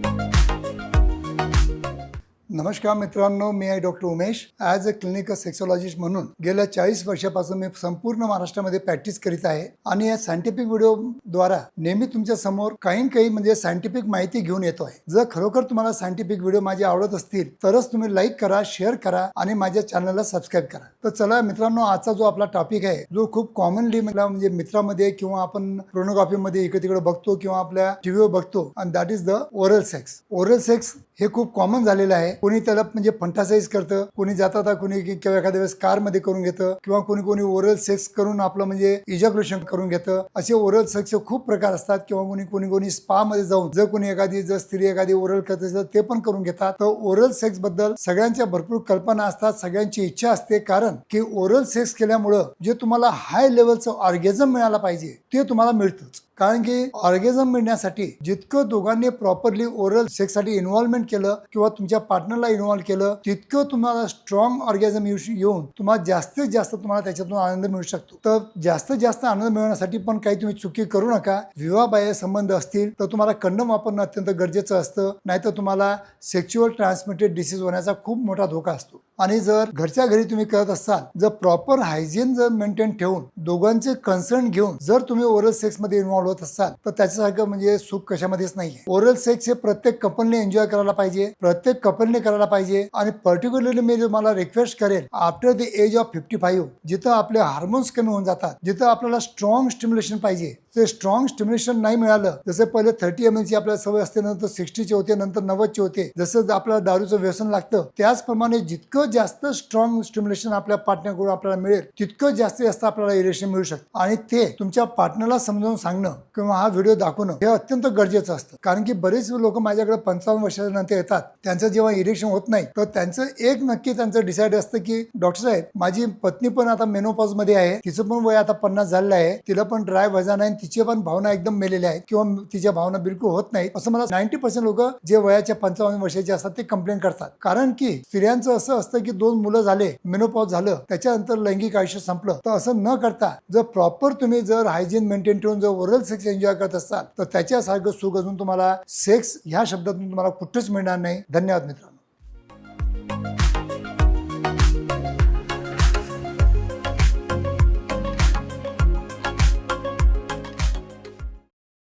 Bye. नमस्कार मित्रांनो मी आहे doctor Umesh. As a clinical sexologist म्हणून गेल्या चाळीस वर्षापासून मी संपूर्ण महाराष्ट्रामध्ये प्रॅक्टिस करीत आहे आणि या सायंटिफिक व्हिडिओद्वारा नेहमी तुमच्यासमोर काही काही म्हणजे सायंटिफिक माहिती घेऊन येतो आहे. जर खरोखर तुम्हाला सायंटिफिक व्हिडिओ माझे आवडत असतील तरच तुम्ही लाईक करा शेअर करा आणि माझ्या चॅनलला सबस्क्राईब करा. तर चला मित्रांनो आजचा जो आपला टॉपिक आहे जो खूप कॉमनली मला म्हणजे मित्रामध्ये किंवा आपण मध्ये इकडे तिकडे बघतो किंवा आपल्या टीव्हीवर बघतो आणि that is the oral sex oral sex हे खूप कॉमन झालेलं आहे. कोणी त्याला म्हणजे फंटासाईज करतं कोणी जाता कोणी किंवा एखाद्या वेळेस कारमध्ये करून घेतं किंवा कोणी कोणी ओरल सेक्स करून आपलं म्हणजे इजॉक्युलेशन करून घेतं. असे ओरल सेक्सचे खूप प्रकार असतात किंवा कोणी कोणी कोणी स्पा मध्ये जाऊन जर कोणी एखादी जर स्त्री एखादी ओरल करत असेल ते पण करून घेतात. तर ओरल सेक्सबद्दल सगळ्यांच्या भरपूर कल्पना असतात सगळ्यांची इच्छा असते. कारण की ओरल सेक्स केल्यामुळं जे तुम्हाला हाय लेवलचं ऑर्गेझम मिळाला पाहिजे ते तुम्हाला मिळतंच. कारण की ऑर्गेझम मिळण्यासाठी जितकं दोघांनी प्रॉपरली ओरल सेक्ससाठी इन्व्हॉल्वमेंट केलं किंवा तुमच्या पार्टनर पार्टनरला इन्व्हॉल्व्ह केलं तितकं तुम्हाला स्ट्रॉंग ऑर्गॅझम येऊन तुम्हाला जास्तीत जास्त तुम्हाला त्याच्यातून आनंद मिळू शकतो. तर जास्तीत जास्त आनंद मिळवण्यासाठी पण काही तुम्ही चुकी करू नका. विवाहबाह्य संबंध असतील तर तुम्हाला कंडम वापरणं अत्यंत गरजेचं असतं. नाहीतर तुम्हाला सेक्च्युअल ट्रान्समिटेड डिसीज होण्याचा खूप मोठा धोका असतो. आणि जर घरच्या घरी तुम्ही करत असाल जर प्रॉपर हायजीन जर मेंटेन ठेवून दोघांचे कन्सर्न घेऊन जर तुम्ही ओरल सेक्समध्ये इन्व्हॉल्व होत असाल तर त्याच्यासारखं म्हणजे सुख कशामध्येच नाही ओरल सेक्स हे प्रत्येक कपलने एन्जॉय करायला पाहिजे प्रत्येक कपलने करायला पाहिजे आणि पर्टिक्युलरली मी तुम्हाला रिक्वेस्ट करेल after the age of fifty five जिथं आपले हार्मोन्स कमी होऊन जातात जिथं आपल्याला स्ट्रॉंग स्टिम्युलेशन पाहिजे. ते स्ट्रॉंग स्टिम्युलेशन नाही मिळालं जसं पहिले थर्टी एम ची आपल्याला सवय असते नंतर सिक्स्टीचे होते नंतर नव्वदचे होते जसं आपल्याला दारूचं व्यसन लागतं त्याचप्रमाणे जितकं जास्त स्ट्रॉंग स्टिम्युलेशन आपल्या पार्टनरकडून आपल्याला मिळेल तितकं जास्तीत जास्त आपल्याला इरेशन मिळू शकतं. आणि ते तुमच्या पार्टनरला समजावून सांगणं किंवा हा व्हिडिओ दाखवणं हे अत्यंत गरजेचं असतं. कारण की बरेच लोक माझ्याकडे पंचावन्न वर्षाच्या नंतर येतात. त्यांचं जेव्हा इरेक्शन होत नाही तर त्यांचं एक नक्की त्यांचं डिसाईड असतं की डॉक्टर साहेब माझी पत्नी पण आता मेनोपॉजमध्ये आहे. तिचं पण वय आता पन्नास झालेलं आहे. तिला पण ड्राय वजन आहे आणि तिची पण भावना एकदम मेलेल्या आहेत किंवा तिच्या भावना बिलकुल होत नाहीत असं मला नाईन्टी पर्सेंट लोक जे वयाच्या पंचावन्न वर्षाचे असतात ते कंप्लेंट करतात. कारण की स्त्रियांचं असं असतं की दोन मुलं झाले मेनोपॉज झालं त्याच्यानंतर लैंगिक आयुष्य संपलं. तर असं न करता जर प्रॉपर तुम्ही जर हायजीन मेंटेन ठेवून जर ओरल सेक्स एन्जॉय करत असाल तर त्याच्यासारखं सुख अजून तुम्हाला सेक्स ह्या शब्दातून तुम्हाला कुठेच मिळणार नाही. धन्यवाद मित्रांनो.